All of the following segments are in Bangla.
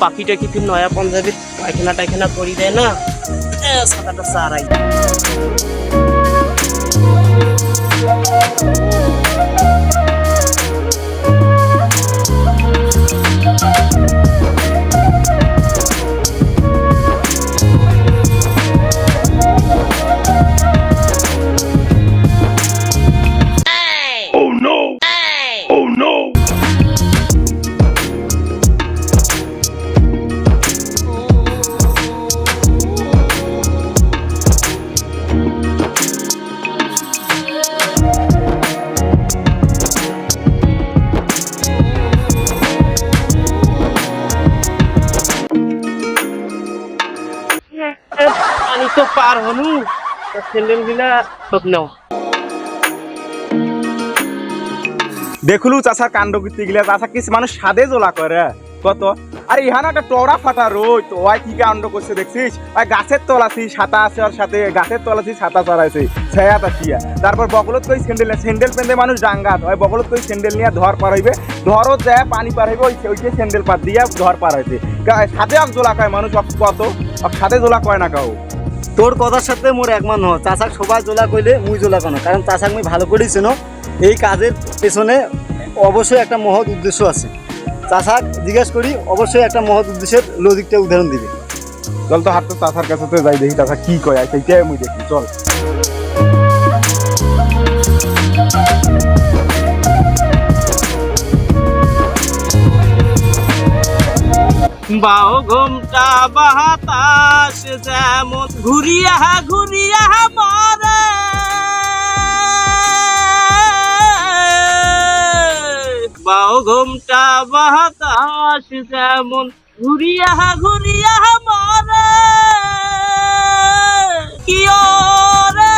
পাখিটা কি নয়া পাঞ্জাবির পায়খানা টাইখানা করি দেয় না ছাতাটা চারাই তো পার হলু স্যান্ডেলগুলা সব নাও। দেখলু চাষার কাণ্ড কীর্তি গিলা চাষা কিছু মানুষ সাদে জোলা করে, কত? আর ইহান একটা টড়া ফাটা রোদ, তো ওই কি কাণ্ড করছে দেখছিস? ওই গাছের তলাছি ছাতা আছে ওর সাথে গাছের তলাছি ছাতা চড়াইছে ছায়াত আসিয়া তারপর বগলত কই স্যান্ডেল স্যান্ডেল পেন্দে মানুষ ডাঙ্গাত ওই বগলত কই স্যান্ডেল নিয়ে ধর পার হইবে? ধরত যায়, পানি পার হইবে, ওই ওইকে স্যান্ডেল পাত দিয়া ধর পার হইছে। সাদে আগ জোলা কয় মানুষ অক কত? অক সাদে জোলা কয় না কাউ তোর কথার সাথে মোর একমান নহ চাষাক সবাই জোলা কইলে মুই জোলা কেন, কারণ চাষাক মুই ভালো করেই চেনো। এই কাজের পেছনে অবশ্যই একটা মহৎ উদ্দেশ্য আছে। চাষাক জিজ্ঞেস করি, অবশ্যই একটা মহৎ উদ্দেশ্যের লজিকটা উদাহরণ দিবে। চল তো হাত তো চাষার কাছে যাই দেখি চাষা কি কয় সেইটাই মুই দেখি, চল। বাও ঘুমটা বাতাস যেমন ঘুরিয়া ঘুরিয়া মরে। বাও ঘুমটা বাতাস যেমন ঘুরিয়া ঘুরিয়া মরে। কি রে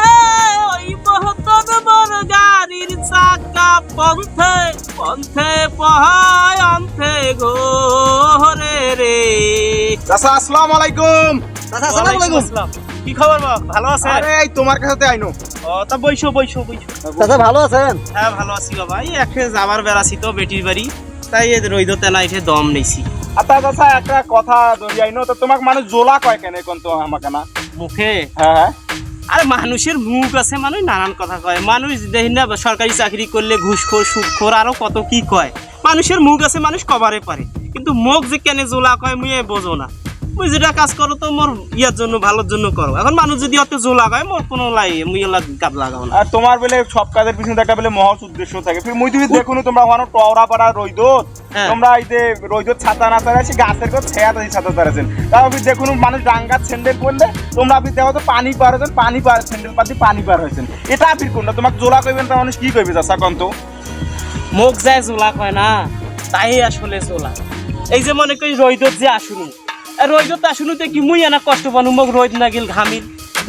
ওই মহতন বড় গাড়ির চাকা পন্থে পন্থে পহায় অন্থে ঘোরে রে। চাষা আসসালামু আলাইকুম। চাচা সালাম আলাইকুম। আসসালাম। কি খবর বাবা? ভালো আছেন? আরে এই তোমার কাছে আইনো। ও তা বইসো বইসো বইসো চাচা ভালো আছেন? হ্যাঁ ভালো আছি বাবা। এই একে যাবার বেড়াছি তো বেটির বাড়ি তাই এই রইদ তেলা এসে দম নেছি। আচ্ছা চাষা একটা কথা ধরি আইনো তো তোমাক মানুষ জোলা কয় কেন কোন তো আমাকে না? মুখে? হ্যাঁ হ্যাঁ। আরে মানুষের মুখ আছে, মানুষ নানান কথা কয়। মানুষ দেখি না, সরকারি চাকরি করলে ঘুষখোর সুদখোর আরও কত কি কয়। মানুষের মুখ আছে, মানুষ কবারে পারে। কিন্তু মুখ যে কেন জোলা কয়, মুয়ে বোঝো না। মুই যেটা কাজ করো তো মোর ইয়ার জন্য ভালোর জন্য করো। এখন মানুষ যদি অত জোলা কয় মোর কোনো লাই মুই এলা গাদ লাগাও না। আর তোমার বেলে সব কাজের পিছনে একটা বেলে মহৎ উদ্দেশ্য থাকে। ফির মুই তুমি দেখুন তোমরা ওখানে টওরা পাড়া রইদত হ্যাঁ। তোমরা এই যে রইদত ছাতা না তারা গাছের কত ছায়া তাই ছাতা তারাছেন তাও ফির দেখুন মানুষ ডাঙ্গাত স্যান্ডেল পরলে তোমরা ফির দেখো তো পানি পার হয়েছেন পানি পার স্যান্ডেল পাতি পানি পার হয়েছেন। এটা ফির কোনটা তোমাকে জোলা কইবেন তা মানুষ কি কইবে চাষা কন্ত মুখ যায় জোলা কয় না তাই আসলে জোলা। এই যে মনে করি রইদত যে আসুনু এ রইদত আসুনুতে কি মুই এনা কষ্ট পানু, মোক রইদ নাগিল ঘামিল।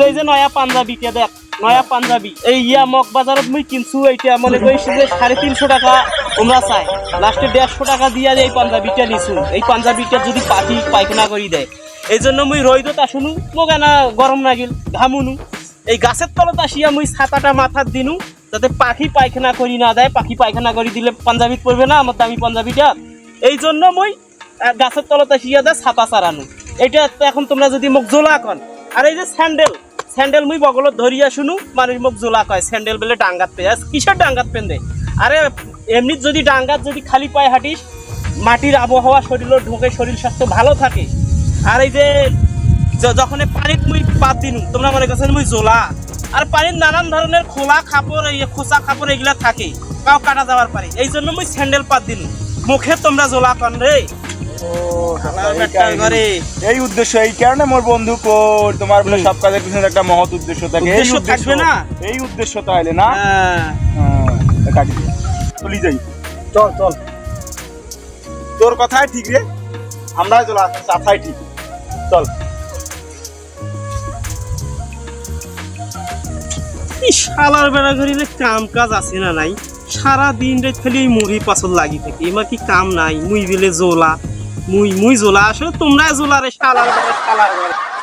এই যে নয়া পাঞ্জাবি কে দেখ, নয়া পাঞ্জাবি। এই ইয়া মগ বাজারত মুই কিনছু, এইটা মনে করি যে সাড়ে তিনশো টাকা তোমরা চাই লাস্টে দেড়শো টাকা দিয়া এই পাঞ্জাবিটা নিছু। এই পাঞ্জাবিটা যদি পাখি পায়খানা করি দেয়। এই জন্য মুই রইদত আসুনু মোক এনা গরম লাগিল, ঘামুনু। এই গাছের তলত আসিয়া মুই ছাতাটা মাথার দিনু, যাতে পাখি পায়খানা করি না দেয়। পাখি পায়খানা করি দিলে পাঞ্জাবি পড়বে না আমার দামি পাঞ্জাবিটা। এই জন্য মুই গাছের তলত আসিয়া দেয় ছাতা চারানু এটা এখন তোমরা যদি মোক জোলা কন। আর এই যে স্যান্ডেল স্যান্ডেল মুই বগলত ধরিয়া শুনু মানুষ মোক জোলা কয়, স্যান্ডেল বেলে ডাঙ্গাত পেয়ে কিসের ডাঙ্গাত পেন্দে আরে এমনি যদি ডাঙ্গাত যদি খালি পায়ে হাঁটিস, মাটির আবহাওয়া শরীরের ঢোকে, শরীর স্বাস্থ্য ভালো থাকে। আর এই যে যখন পানিত মুই পাত দিনু, তোমরা মনে করছেন মুই জোলা। আর পানির নানান ধরনের খোলা কাপড় এই খোসা কাপড় এগুলা থাকে কাউ কাটা যাওয়ার পারে। এই জন্য মুই স্যান্ডেল পাত দিনু। মুখে তোমরা জোলা কন রে। এই উদ্দেশ্য এই কারণে মোর বন্ধু কোর তোমার বলে সব কাজের পিছনে একটা মহৎ উদ্দেশ্য থাকে। এই উদ্দেশ্য না? এই উদ্দেশ্য তাহলে না? হ্যাঁ। হ্যাঁ, এটা কি? চলি যাই। চল চল। তোর কথাই ঠিক রে। আমরা চলে আসছি চাচাই ঠিক। চল। শালার বেড়া কাম কাজ আছে না নাই? সারা দিন রে খালি এই মুড়ি পাছল লাগি থাকে। এবার কি কাম নাই? মুই বিলে জোলা। মুই মুই জোলা আসলে তোমরা জোলা রে শালার বেড়া শালার বেড়া